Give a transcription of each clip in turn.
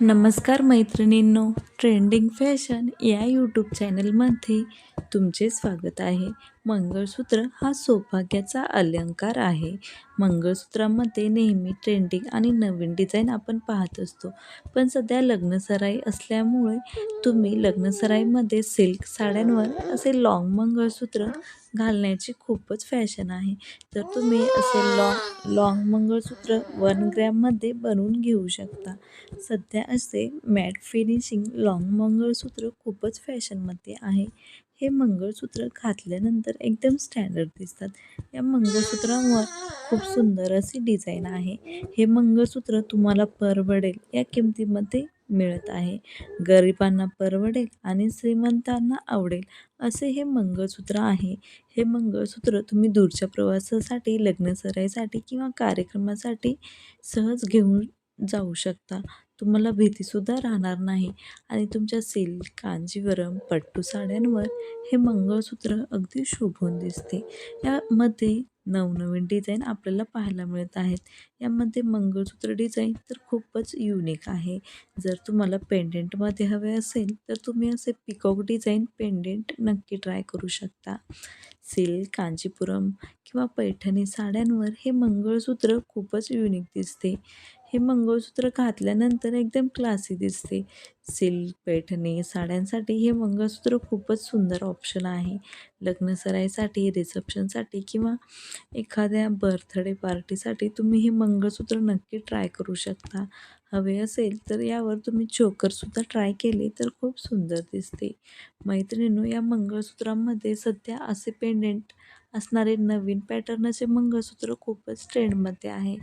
नमस्कार मैत्रिणींनो trending fashion या यूट्यूब चॅनलमध्ये तुमचे स्वागत आहे. मंगळसूत्र हा सौभाग्याचा अलंकार आहे. मंगळसूत्रामध्ये नेहमी ट्रेंडिंग आणि नवीन डिझाईन आपण पाहत असतो. पण सध्या लग्नसराई असल्यामुळे तुम्ही लग्नसराईमध्ये सिल्क साड्यांवर असे लॉंग मंगळसूत्र घालण्याची खूपच फॅशन आहे. तर तुम्ही असे लॉंग लॉंग मंगळसूत्र वन ग्रॅममध्ये बनवून घेऊ शकता. सध्या असे मॅट फिनिशिंग लॉंग मंगळसूत्र खूपच फॅशनमध्ये आहे. हे मंगळसूत्र घातल्यानंतर एकदम स्टँडर्ड दिसतात. या मंगळसूत्रावर खूप सुंदर अशी डिझाईन आहे. हे मंगळसूत्र तुम्हाला परवडेल या किमतीमध्ये मिळत आहे. गरिबांना परवडेल आणि श्रीमंतांना आवडेल असे हे मंगळसूत्र आहे. हे मंगळसूत्र तुम्ही दूरच्या प्रवासासाठी लग्नसराईसाठी किंवा कार्यक्रमासाठी सहज घेऊन जाऊ शकता. तुम्हाला भीतीसुद्धा राहणार नाही. आणि तुमच्या सिल्क कांजीवरम पट्टू साड्यांवर हे मंगळसूत्र अगदी शोभून दिसते. यामध्ये नवनवीन डिझाईन आपल्याला पाहायला मिळत आहेत. यामध्ये मंगळसूत्र डिझाईन तर खूपच युनिक आहे. जर तुम्हाला पेंडेंटमध्ये हवे असेल तर तुम्ही असे पिकॉक डिझाईन पेंडेंट नक्की ट्राय करू शकता. सिल्क कांजीपुरम किंवा पैठणी साड्यांवर हे मंगळसूत्र खूपच युनिक दिसते. हे मंगळसूत्र घातल्यानंतर एकदम क्लासी दिसते. सिल्क पैठणी साड्यांसाठी हे मंगळसूत्र खूपच सुंदर ऑप्शन आहे. लग्नसराईसाठी रिसेप्शनसाठी किंवा एखाद्या बर्थडे पार्टीसाठी तुम्ही हे मंगळसूत्र नक्की ट्राय करू शकता. हवे असेल तर यावर तुम्ही चोकरसुद्धा ट्राय केले तर खूप सुंदर दिसते. मैत्रिणींनो या मंगळसूत्रामध्ये सध्या असे पेंडेंट असणारे नवीन पॅटर्नचे मंगळसूत्र खूपच ट्रेंडमध्ये आहे.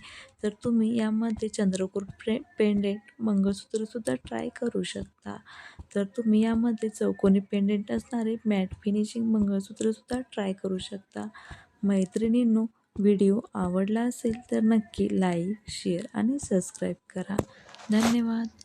तर तुम्ही यामध्ये चंद्रकोर प्रे पेंडेंट मंगळसूत्रसुद्धा ट्राय करू शकता. तर तुम्ही यामध्ये चौकोनी पेंडेंट असणारे मॅट फिनिशिंग मंगळसूत्रसुद्धा ट्राय करू शकता. मैत्रिणींनो व्हिडिओ आवडला असेल तर नक्की लाईक शेअर आणि सबस्क्राईब करा. धन्यवाद.